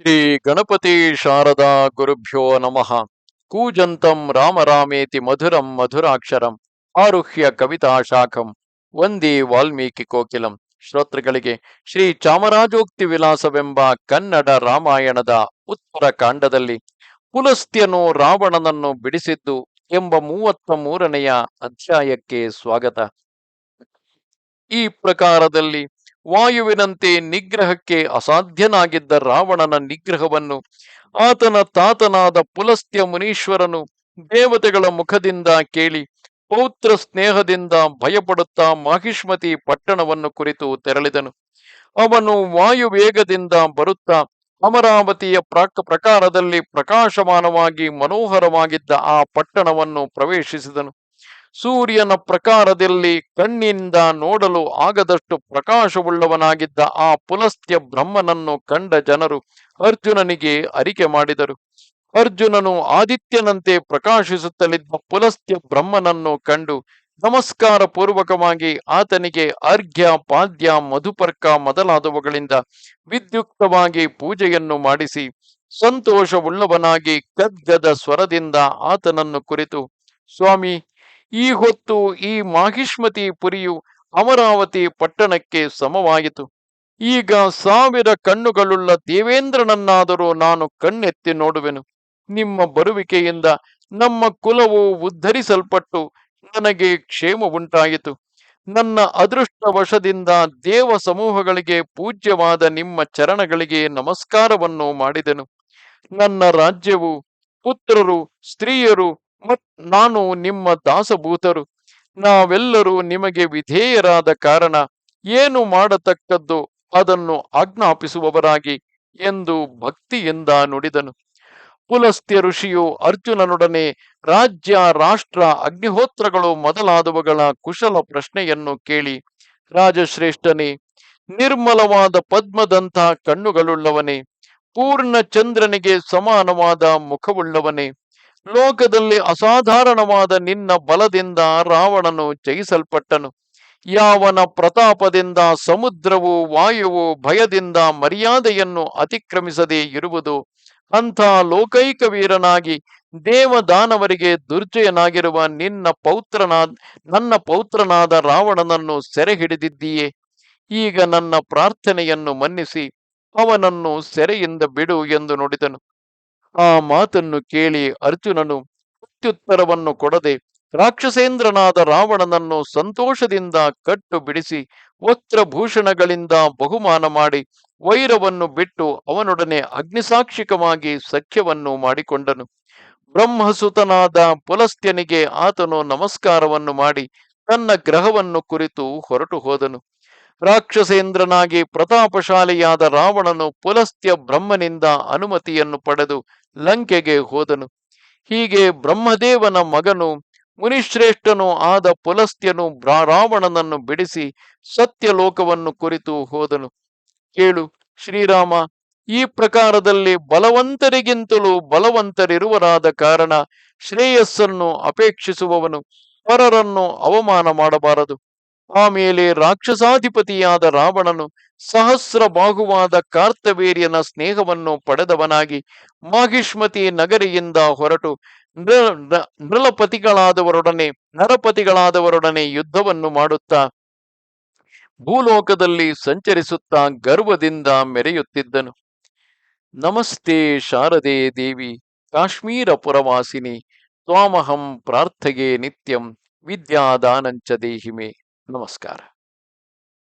ಶ್ರೀ ಗಣಪತಿ ಶಾರದಾ ಗುರುಭ್ಯೋ ನಮಃ. ಕೂಜಂತಂ ರಾಮ ರಾಮೇತಿ ಮಧುರಂ ಮಧುರಾಕ್ಷರಂ ಆರುಹ್ಯ ಕವಿತಾ ಶಾಖಂ ವಂದಿ ವಾಲ್ಮೀಕಿ ಕೋಕಿಲಂ. ಶ್ರೋತೃಗಳಿಗೆ ಶ್ರೀ ಚಾಮರಾಜೋಕ್ತಿ ವಿಲಾಸವೆಂಬ ಕನ್ನಡ ರಾಮಾಯಣದ ಉತ್ತರ ಕಾಂಡದಲ್ಲಿ ಪುಲಸ್ತ್ಯನು ರಾವಣನನ್ನು ಬಿಡಿಸಿದ್ದು ಎಂಬ ಮೂವತ್ತ ಮೂರನೆಯ ಅಧ್ಯಾಯಕ್ಕೆ ಸ್ವಾಗತ. ಈ ಪ್ರಕಾರದಲ್ಲಿ ವಾಯುವಿನಂತೆ ನಿಗ್ರಹಕ್ಕೆ ಅಸಾಧ್ಯನಾಗಿದ್ದ ರಾವಣನ ನಿಗ್ರಹವನ್ನು, ಆತನ ತಾತನಾದ ಪುಲಸ್ತ್ಯ ಮುನೀಶ್ವರನು ದೇವತೆಗಳ ಮುಖದಿಂದ ಕೇಳಿ ಪೌತ್ರ ಸ್ನೇಹದಿಂದ ಭಯಪಡುತ್ತಾ ಮಾಹಿಷ್ಮತಿ ಪಟ್ಟಣವನ್ನು ಕುರಿತು ತೆರಳಿದನು. ಅವನು ವಾಯುವೇಗದಿಂದ ಬರುತ್ತಾ ಅಮರಾವತಿಯ ಪ್ರಾಕ್ ಪ್ರಕಾರದಲ್ಲಿ ಪ್ರಕಾಶಮಾನವಾಗಿ ಮನೋಹರವಾಗಿದ್ದ ಆ ಪಟ್ಟಣವನ್ನು ಪ್ರವೇಶಿಸಿದನು. ಸೂರ್ಯನ ಪ್ರಕಾರದಲ್ಲಿ ಕಣ್ಣಿಂದ ನೋಡಲು ಆಗದಷ್ಟು ಪ್ರಕಾಶವುಳ್ಳವನಾಗಿದ್ದ ಆ ಪುಲಸ್ತ್ಯ ಬ್ರಹ್ಮನನ್ನು ಕಂಡ ಜನರು ಅರ್ಜುನನಿಗೆ ಅರಿಕೆ ಮಾಡಿದರು. ಅರ್ಜುನನು ಆದಿತ್ಯನಂತೆ ಪ್ರಕಾಶಿಸುತ್ತಲಿದ್ದ ಪುಲಸ್ತ್ಯ ಬ್ರಹ್ಮನನ್ನು ಕಂಡು ನಮಸ್ಕಾರ ಪೂರ್ವಕವಾಗಿ ಆತನಿಗೆ ಅರ್ಘ್ಯ ಪಾದ್ಯ, ಮಧುಪರ್ಕ ಮೊದಲಾದವುಗಳಿಂದ ವಿದ್ಯುಕ್ತವಾಗಿ ಪೂಜೆಯನ್ನು ಮಾಡಿಸಿ ಸಂತೋಷವುಳ್ಳವನಾಗಿ ಗದ್ಗದ ಸ್ವರದಿಂದ ಆತನನ್ನು ಕುರಿತು, ಸ್ವಾಮಿ ಈ ಹೊತ್ತು ಈ ಮಾಹಿಷ್ಮತಿ ಪುರಿಯು ಅಮರಾವತಿ ಪಟ್ಟಣಕ್ಕೆ ಸಮವಾಯಿತು. ಈಗ ಸಾವಿರ ಕಣ್ಣುಗಳುಳ್ಳ ದೇವೇಂದ್ರನನ್ನಾದರೂ ನಾನು ಕಣ್ಣೆತ್ತಿ ನೋಡುವೆನು. ನಿಮ್ಮ ಬರುವಿಕೆಯಿಂದ ನಮ್ಮ ಕುಲವು ಉದ್ಧರಿಸಲ್ಪಟ್ಟು ನನಗೆ ಕ್ಷೇಮ ಉಂಟಾಯಿತು ನನ್ನ ಅದೃಷ್ಟವಶದಿಂದ ದೇವ ಸಮೂಹಗಳಿಗೆ ಪೂಜ್ಯವಾದ ನಿಮ್ಮ ಚರಣಗಳಿಗೆ ನಮಸ್ಕಾರವನ್ನು ಮಾಡಿದೆನು. ನನ್ನ ರಾಜ್ಯವು ಪುತ್ರರು, ಸ್ತ್ರೀಯರು ಮತ್ ನಾನು ನಿಮ್ಮ ದಾಸಭೂತರು. ನಾವೆಲ್ಲರೂ ನಿಮಗೆ ವಿಧೇಯರಾದ ಕಾರಣ ಏನು ಮಾಡತಕ್ಕದ್ದು ಅದನ್ನು ಆಜ್ಞಾಪಿಸುವವರಾಗಿ ಎಂದು ಭಕ್ತಿಯಿಂದ ನುಡಿದನು. ಪುಲಸ್ತ್ಯ ಋಷಿಯು ಅರ್ಜುನನೊಡನೆ ರಾಜ್ಯ, ರಾಷ್ಟ್ರ, ಅಗ್ನಿಹೋತ್ರಗಳು ಮೊದಲಾದವುಗಳ ಕುಶಲ ಪ್ರಶ್ನೆಯನ್ನು ಕೇಳಿ, ರಾಜಶ್ರೇಷ್ಠನೇ, ನಿರ್ಮಲವಾದ ಪದ್ಮದಂಥ ಕಣ್ಣುಗಳುಳ್ಳವನೇ ಪೂರ್ಣ ಚಂದ್ರನಿಗೆ ಸಮಾನವಾದ ಮುಖವುಳ್ಳವನೇ ಲೋಕದಲ್ಲಿ ಅಸಾಧಾರಣವಾದ ನಿನ್ನ ಬಲದಿಂದ ರಾವಣನು ಜಯಿಸಲ್ಪಟ್ಟನು. ಯಾವನ ಪ್ರತಾಪದಿಂದ, ಸಮುದ್ರವು, ವಾಯುವು, ಭಯದಿಂದ ಮರ್ಯಾದೆಯನ್ನು ಅತಿಕ್ರಮಿಸದೆ ಇರುವುದು ಅಂಥ ಲೋಕೈಕ ವೀರನಾಗಿ ದೇವದಾನವರಿಗೆ ದುರ್ಜಯನಾಗಿರುವ ನಿನ್ನ ಪೌತ್ರನಾದ ನನ್ನ ಪೌತ್ರನಾದ ರಾವಣನನ್ನು ಸೆರೆ ಹಿಡಿದಿದ್ದೀಯೇ ಈಗ ನನ್ನ ಪ್ರಾರ್ಥನೆಯನ್ನು ಮನ್ನಿಸಿ, ಅವನನ್ನು ಸೆರೆಯಿಂದ ಬಿಡು ಎಂದು ನುಡಿದನು. ಆ ಮಾತನ್ನು ಕೇಳಿ ಅರ್ಜುನನು ಪ್ರತ್ಯುತ್ತರವನ್ನು ಕೊಡದೆ ರಾಕ್ಷಸೇಂದ್ರನಾದ ರಾವಣನನ್ನು ಸಂತೋಷದಿಂದ ಕಟ್ಟು ಬಿಡಿಸಿ ವಸ್ತ್ರಭೂಷಣಗಳಿಂದ ಬಹುಮಾನ ಮಾಡಿ ವೈರವನ್ನು ಬಿಟ್ಟು ಅವನೊಡನೆ ಅಗ್ನಿಸಾಕ್ಷಿಕವಾಗಿ ಸಖ್ಯವನ್ನು ಮಾಡಿಕೊಂಡನು. ಬ್ರಹ್ಮಸುತನಾದ ಪುಲಸ್ತ್ಯನಿಗೆ ಆತನು ನಮಸ್ಕಾರವನ್ನು ಮಾಡಿ ತನ್ನ ಗ್ರಹವನ್ನು ಕುರಿತು ಹೊರಟು ಹೋದನು. ರಾಕ್ಷಸೇಂದ್ರನಾಗಿ ಪ್ರತಾಪಶಾಲಿಯಾದ ರಾವಣನು ಪುಲಸ್ತ್ಯ ಬ್ರಹ್ಮನಿಂದ ಅನುಮತಿಯನ್ನು ಪಡೆದು ಲಂಕೆಗೆ ಹೋದನು. ಹೀಗೆ ಬ್ರಹ್ಮದೇವನ ಮಗನು ಮುನಿಶ್ರೇಷ್ಠನು ಆದ ಪುಲಸ್ತ್ಯನು ರಾವಣನನ್ನು ಬಿಡಿಸಿ ಸತ್ಯಲೋಕವನ್ನು ಕುರಿತು ಹೋದನು. ಕೇಳು, ಶ್ರೀರಾಮ, ಈ ಪ್ರಕಾರದಲ್ಲಿ ಬಲವಂತರಿಗಿಂತಲೂ ಬಲವಂತರಿರುವರಾದ ಕಾರಣ ಶ್ರೇಯಸ್ಸನ್ನು ಅಪೇಕ್ಷಿಸುವವನು, ಪರರನ್ನು ಅವಮಾನ ಮಾಡಬಾರದು. ಆಮೇಲೆ ರಾಕ್ಷಸಾಧಿಪತಿಯಾದ ರಾವಣನು ಸಹಸ್ರ ಬಾಹುವಾದ ಕಾರ್ತವೀರ್ಯನ ಸ್ನೇಹವನ್ನು ಪಡೆದವನಾಗಿ ಮಾಹಿಷ್ಮತಿ ನಗರಿಯಿಂದ ಹೊರಟು ನೃಲಪತಿಗಳಾದವರೊಡನೆ ನರಪತಿಗಳಾದವರೊಡನೆ ಯುದ್ಧವನ್ನು ಮಾಡುತ್ತಾ ಭೂಲೋಕದಲ್ಲಿ ಸಂಚರಿಸುತ್ತಾ ಗರ್ವದಿಂದ ಮೆರೆಯುತ್ತಿದ್ದನು. ನಮಸ್ತೆ ಶಾರದೆ ದೇವಿ, ಕಾಶ್ಮೀರ ಪುರವಾಸಿನಿ, ತ್ವಾಮಹಂ ಪ್ರಾರ್ಥಗೆ ನಿತ್ಯಂ ವಿದ್ಯಾದಾನಂಚ ದೇಹಿಮೆ. ನಮಸ್ಕಾರ